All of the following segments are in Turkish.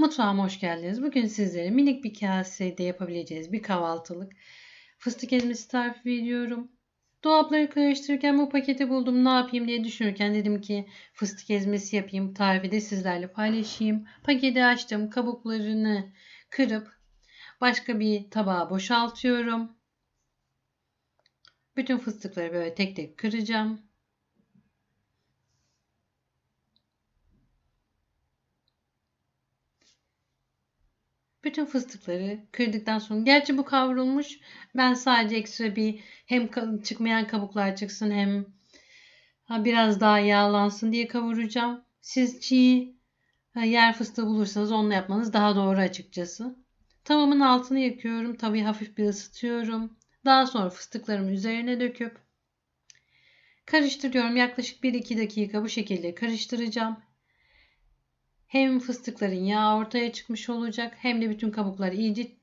Mutfağıma hoş geldiniz. Bugün sizlere minik bir kasede yapabileceğiniz bir kahvaltılık fıstık ezmesi tarifi veriyorum. Dolapları karıştırırken bu paketi buldum. Ne yapayım diye düşünürken dedim ki fıstık ezmesi yapayım. Tarifi de sizlerle paylaşayım. Paketi açtım. Kabuklarını kırıp başka bir tabağa boşaltıyorum. Bütün fıstıkları böyle tek tek kıracağım. Bütün fıstıkları kırdıktan sonra gerçi bu kavrulmuş. Ben sadece ekstra bir hem çıkmayan kabuklar çıksın hem biraz daha yağlansın diye kavuracağım. Siz çiğ yer fıstığı bulursanız onunla yapmanız daha doğru açıkçası. Tavamın altını yakıyorum. Tavayı hafif bir ısıtıyorum. Daha sonra fıstıklarımı üzerine döküp karıştırıyorum. Yaklaşık 1-2 dakika bu şekilde karıştıracağım. Hem fıstıkların yağı ortaya çıkmış olacak hem de bütün kabuklar iyice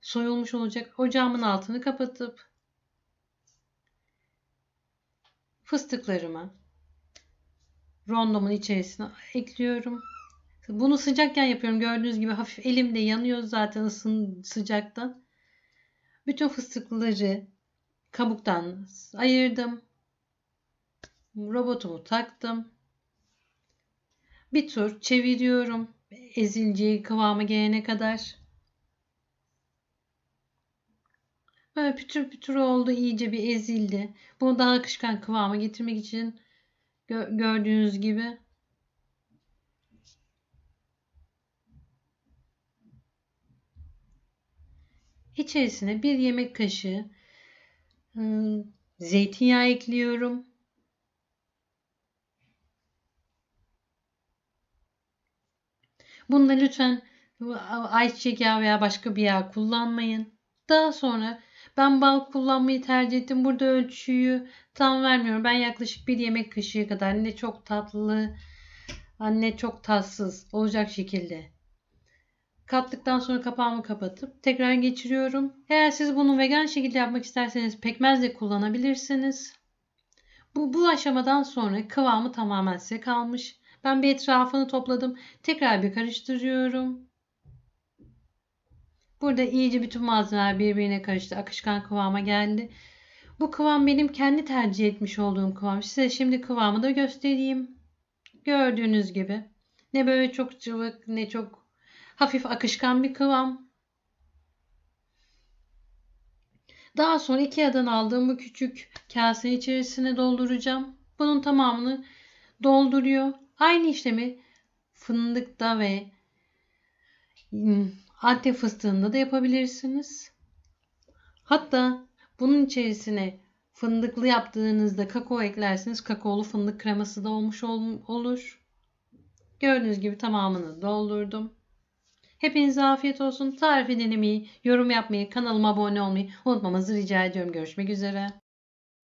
soyulmuş olacak. Ocağımın altını kapatıp fıstıklarımı rondomun içerisine ekliyorum. Bunu sıcakken yapıyorum. Gördüğünüz gibi hafif elimde yanıyor zaten ısın sıcaktan. Bütün fıstıkları kabuktan ayırdım. Robotumu taktım. Bir tur çeviriyorum. Ezileceği kıvama gelene kadar. Böyle pütür pütür oldu. iyice bir ezildi. Bunu daha akışkan kıvama getirmek için gördüğünüz gibi İçerisine bir yemek kaşığı ıı, zeytinyağı ekliyorum. Bunda lütfen ayçiçek yağı veya başka bir yağ kullanmayın. Daha sonra ben bal kullanmayı tercih ettim. Burada ölçüyü tam vermiyorum. Ben yaklaşık bir yemek kaşığı kadar ne çok tatlı ne çok tatsız olacak şekilde kattıktan sonra kapağımı kapatıp tekrar geçiriyorum. Eğer siz bunu vegan şekilde yapmak isterseniz pekmez de kullanabilirsiniz. Bu, bu aşamadan sonra kıvamı tamamen size kalmış. Ben bir etrafını topladım. Tekrar bir karıştırıyorum. Burada iyice bütün malzemeler birbirine karıştı. Akışkan kıvama geldi. Bu kıvam benim kendi tercih etmiş olduğum kıvam. Size şimdi kıvamı da göstereyim. Gördüğünüz gibi. Ne böyle çok cıvık ne çok hafif akışkan bir kıvam. Daha sonra Ikea'dan aldığım bu küçük kase içerisine dolduracağım. Bunun tamamını dolduruyor. Aynı işlemi fındıkta ve hmm, antep fıstığında da yapabilirsiniz. Hatta bunun içerisine fındıklı yaptığınızda kakao eklersiniz. Kakaolu fındık kreması da olmuş olur. Gördüğünüz gibi tamamını doldurdum. Hepinize afiyet olsun. Tarifi denemeyi, yorum yapmayı, kanalıma abone olmayı unutmamanızı rica ediyorum. Görüşmek üzere.